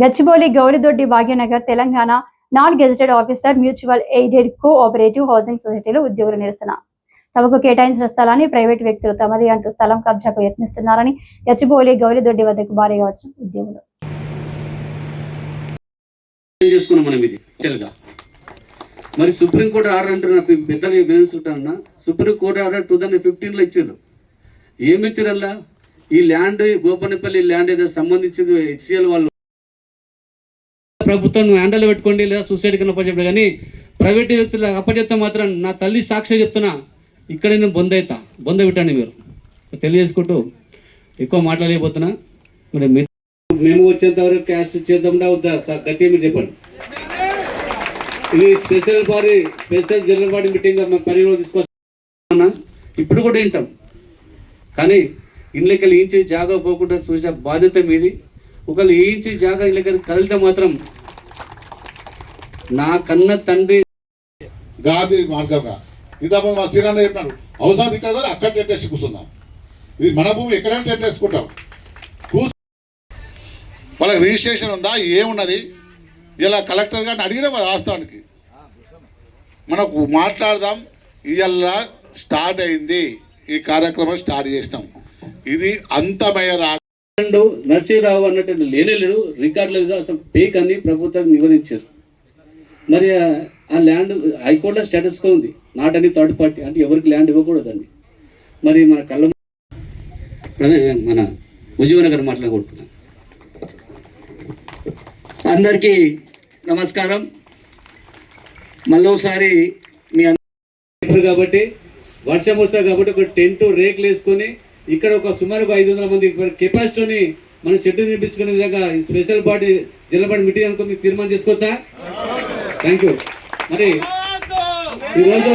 Gachibowli Gowridoddi Bhagyanagar Telangana non gazetted officer mutual aided cooperative housing సొసైటీలో ఉద్యోగుల నిరసన. తమకు కేటాయించిన స్థలాన్ని ప్రైవేట్ వ్యక్తులు తమది అంటూ స్థలం కబ్జాకు యత్నిస్తున్నారని గచ్చిబౌలి గౌరిదొడ్డి వద్దకు భారీగా వచ్చిన ఉద్యోగులు. చేసుకున్నాం మనం ఇది? మరి సుప్రీంకోర్టు ఆర్డర్ అంటున్నా పెద్దలు వినిస్తుంటారన్న supreme court order two thousand ఫిఫ్టీన్లో ఇచ్చారు ఏమి ఇచ్చారల్లా ఈ ల్యాండ్ గోపనపల్లి ల్యాండ్ ఏదో సంబంధించింది హెచ్సిఎల్ వాళ్ళు ప్రభుత్వం హ్యాండల్ పెట్టుకోండి లేదా సూసైడ్ కింద చెప్పాడు కానీ ప్రైవేట్ వ్యక్తులు అప్పచెప్తే మాత్రం నా తల్లి సాక్షి చెప్తున్నా ఇక్కడ నేను బొంద అవుతా బొంద పెట్టండి మీరు. తెలియజేసుకుంటూ ఎక్కువ మాట్లాడలేకపోతున్నా. మరి మేము వచ్చేంత వరకు క్యాస్ట్ చేద్దాండా వద్దా? చ- గట్టిగా మీరు చెప్పండి. ఇది special body special general body meeting పరిగణలో తీసుకొస్తున్నా ఇప్పుడు కూడా వింటాం. కానీ ఇళ్ళకెళ్ళి చేసి జాగా పోకుండా చూసే బాధ్యత మీది. ఒకళ్ళు ఇంచి జాగ్రత్త ఇళ్ళకెళ్ళి కదిలితే మాత్రం నా కన్న తండ్రి గాది మార్గంగా. ఇంతకు మా శ్రీరాన్న చెప్పినాడు అవసరం ఇక్కడ కదా అక్కడ టెంట్ వేసి కూర్చుందాం. ఇది మన భూమి ఎక్కడైనా టెంట్ వేసుకుంటాం వాళ్ళకి రిజిస్ట్రేషన్ ఉందా ఏమున్నది? ఇలా కలెక్టర్ గారిని అడిగినాం వాస్తవానికి. మనకు మాట్లాడదాం ఇలా స్టార్ట్ అయింది. ఈ కార్యక్రమం స్టార్ట్ చేసినాం. ఇది అంతమయ్య రా రెండు నరసింహరావు అన్నట్టు లేనే లేడు రికార్డుల లేదు అసలు పేక్ అని ప్రభుత్వం నివేదించారు మరి ఆ- ల్యాండ్ హైకోర్టులో స్టేటస్ ఉంది. నాట్ అని థర్డ్ పార్టీ అంటే ఎవరికి ల్యాండ్ ఇవ్వకూడదండి. మరి మన కళ్ళ మన ఉజీవనగర్ మాట్లాడుకుంటున్నాం అందరికీ నమస్కారం. మళ్ళోసారి మీ ఇప్పుడు కాబట్టి వర్షం వస్తుంది కాబట్టి ఒక టెంట్ రేకులు వేసుకొని ఇక్కడ ఒక సుమారు ఐదు వందల మంది కెపాసిటీని మనం షెడ్ నిర్మించుకునే విధంగా ఈ స్పెషల్ బాడీ జిల్లా బాడీ మీటింగ్ అనుకో మీకు తీర్మానం చేసుకోవచ్చా? థ్యాంక్ యూ మరి ఈరోజు